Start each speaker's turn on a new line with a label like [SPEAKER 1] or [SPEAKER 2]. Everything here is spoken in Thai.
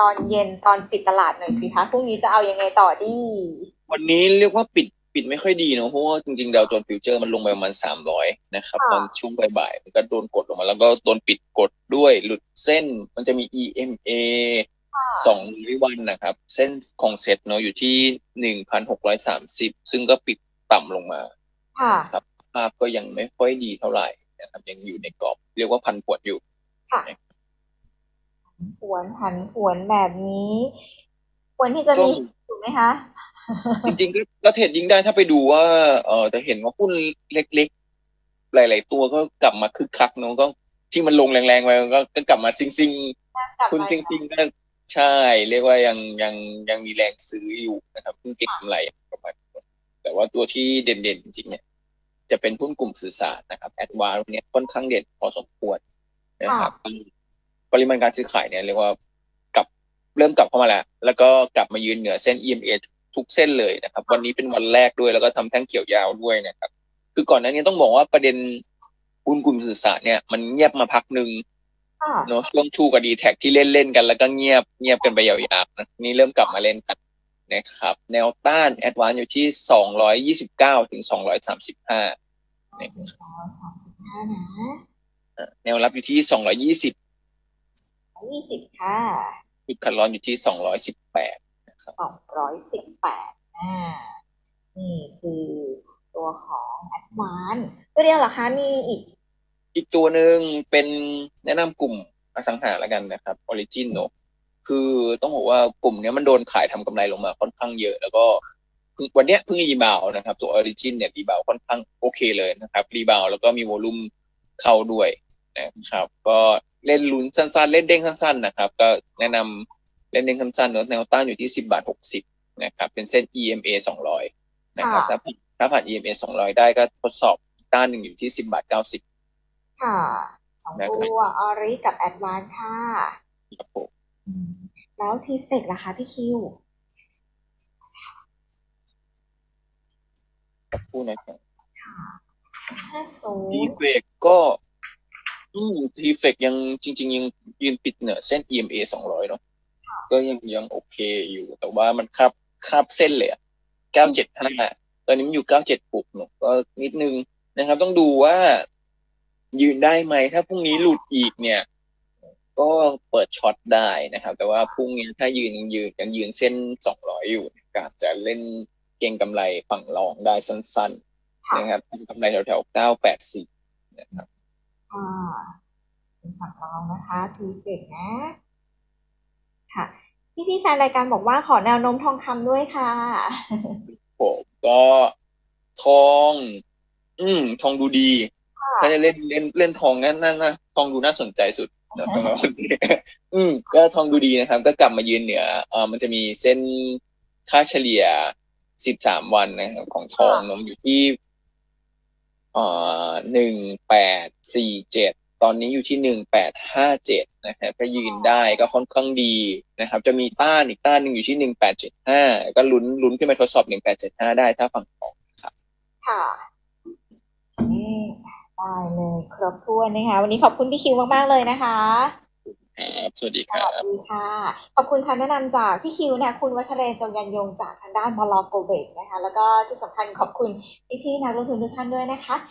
[SPEAKER 1] ตอนเย็นตอนปิดตลาดหน่อยสิคะพรุ่งนี้จะเอายังไงต่อดี
[SPEAKER 2] วันนี้เรียกว่าปิดปิดไม่ค่อยดีเนอะเพราะว่าจริงๆดาวโจนส์ฟิวเจอร์มันลงไปประมาณสามร้อยนะครับ
[SPEAKER 1] ค่ะ
[SPEAKER 2] ตอนช่วงบ่ายๆมันก็โดนกดลงมา แล้วก็โดนปิดกดด้วยหลุดเส้นมันจะมี EMA สองร้อยวันนะครับ เส้นของเซ็ตเนอะอยู่ที่หนึ่งพันหกร้อยสามสิบซึ่งก็ปิดต่ำลงมา
[SPEAKER 1] ค่ะ
[SPEAKER 2] ครับภาพก็ยังไม่ค่อยดีเท่าไหร่นะครับยังอยู่ในกรอบ เรียกว่าพันปวดอยู่
[SPEAKER 1] ค่ะ ผวนผันผวนแบบนี้ ควรที่จะมี
[SPEAKER 2] ก็
[SPEAKER 1] ถูกไหมคะ
[SPEAKER 2] จริงๆก็ก็เทรดยิ่งได้ถ้าไปดูว่า เออจะเห็นว่าหุ้นเล็กๆ หลาย ๆ ตัวก็กลับมาคึกคักเนอะก็ที่มันลงแรงๆไปมันก็ก็กลับมาซิงซิง
[SPEAKER 1] กลับ
[SPEAKER 2] ๆคุณ
[SPEAKER 1] ไป
[SPEAKER 2] ซิงซิงๆก็ใช่ เรียกว่ายังยังยังมีแรงซื้ออยู่นะครับเพิ่งเก็งกำไรประมาณนี้แต่ว่าตัวที่เด่นๆจริงๆเนี่ยจะเป็นหุ้นกลุ่มสื่อสารนะครับแอดวานเนี่ยค่อนข้างเด่นพอสมควรนะครับ ปริมาณการซื้อขายเนี่ยเรียกว่ากลับเริ่มกลับเข้ามาแล้ว แล้วก็กลับมายืนเหนือเส้น EMA ทุกเส้นเลยนะครับ วันนี้เป็นวันแรกด้วยแล้วก็ทำแท่งเขียวยาวด้วยนะครับ คือก่อนหน้านี้ต้องบอกว่าประเด็นหุ้นกลุ่มสื่อสารเนี่ยมันเงียบมาพักหนึ่ง
[SPEAKER 1] ค่ะ
[SPEAKER 2] เนาะช่วงชูกับดีแท็ที่เล่นเล่นๆกัน แล้วก็เงียบเงียบกันไปยาวๆนะนี่เริ่มกลับมาเล่นกันนะครับ แนวต้านแอดวานอยู่ที่สองร้อยยี่สิบเก้าถึงสองร้อยสามสิบห้า
[SPEAKER 1] สองร้อยสามสิบห้านะ
[SPEAKER 2] แนวรับอยู่ที่สองร้อยี่สิบ
[SPEAKER 1] ยี่สิบค่ะ
[SPEAKER 2] จุดคัดร้อนอยู่ที่สองร้อยสิบแปด
[SPEAKER 1] สองร้อยสิบแปดอ่านี่คือตัวของ a d v a n c e ตัวเดียวเหรอคะมีอีก
[SPEAKER 2] อีกตัวหนึ่งเป็นแนะนำกลุ่มอสังหาแล้วกันนะครับออริจินเนอะคือต้องบอกว่ากลุ่มเนี้ยมันโดนขายทำกำไรลงมาค่อนข้างเยอะ แล้วก็เพิ่งวันเนี้ยเพิ่งรีบาวด์นะครับ ตัวออริจินเนี่ยรีบาวด์ค่อนข้างโอเคเลยนะครับรีบาวด์แล้วก็มีวอลุ่มเข้าด้วยนะครับ ก็ เล่นลุ้นสั้นๆ เล่นเด้งสั้นๆนะครับ ก็แนะนำเล่นเด้งสั้นๆเนอะแนวต้านอยู่ที่สิบาทหกสิบนะครับ เป็นเส้น EMA สองร้อยนะครับ
[SPEAKER 1] ค่ะ
[SPEAKER 2] ถ้าผ่านถ้าผ่าน EMA สองร้อยได้ก็ทดสอบต้านหนึ่งอยู่ที่สิบาทเก้าสิบ
[SPEAKER 1] ค่ะสอง
[SPEAKER 2] นะครับ
[SPEAKER 1] ตัวออริกับ a d v a n c e ค่ะ
[SPEAKER 2] ครับผม
[SPEAKER 1] อืมแล้วทีเฟกล่ะคะพี่คิว
[SPEAKER 2] พูดนะครับ
[SPEAKER 1] ห้าศู
[SPEAKER 2] ที
[SPEAKER 1] นย์
[SPEAKER 2] เฟกก็ อืมทีเฟกยังจริง ๆ ยังยืนปิดเหนือเส้น EMA สองร้อยเนาะก็ยังยังโอเคอยู่ แต่ว่ามันคาบคาบเส้นเลยอะเก้าเจ็ดห้าตอนนี้มันอยู่เก้าเจ็ดปุกเนาะก็นิดนึงนะครับ ต้องดูว่า ยืนได้ไหม ถ้าพรุ่งนี้หลุดอีกเนี่ย ก็เปิดช็อตได้นะครับ แต่ว่าพรุ่งนี้ถ้ายืนยังยืนยังยืนเส้นสองร้อยอยู่ก็อาจจะเล่นเก่งกำไรฝั่งรองได้สั้น ๆ นะครับทำกำไรแถวๆเก้าแปดสี่นะครับ
[SPEAKER 1] ค่ะ เป็นฝั่งรองนะคะทีเฟกนะ ค่ะ พี่พี่ๆแฟนรายการบอกว่าขอแนวโน้มทองคำด้วยค่ะ
[SPEAKER 2] ผมก็ทอง อืม ทองดูดี ถ้าจะเล่นเล่นเล่นทองนั่นนั่นนะทองดูน่าสนใจสุดนะสำหรับวันนี้อืม ก็ทองดูดีนะครับ ก็กลับมายืนเหนือเอ่อมันจะมีเส้นค่าเฉลี่ย13วันนะครับของทองเนมอยู่ที่เอ่อ1847 ตอนนี้อยู่ที่1857นะครับก็ยืนได้ก็ค่อนข้างดีนะครับ จะมีต้านอีกต้านหนึ่งอยู่ที่1875ก็ลุ้นลุ้นขึ้นไปทดสอบ1875ได้ถ้าฝั่งทอง
[SPEAKER 1] ค่ะนี่ได้เลยครบถ้วนนะคะ วันนี้ขอบคุณพี่คิวมาก ๆ เลยนะคะ
[SPEAKER 2] ครับสวัสดีค
[SPEAKER 1] ส
[SPEAKER 2] รับ
[SPEAKER 1] วัสดีค่ะ ขอบคุณคำแนะนำจากพี่คิวนะคะคุณวัชเรนจงยันยงจากทางด้านบลโกเบกนะคะ แล้วก็ที่สำคัญขอบคุณพี่ๆนักลงทุนทุกท่านด้วยนะคะ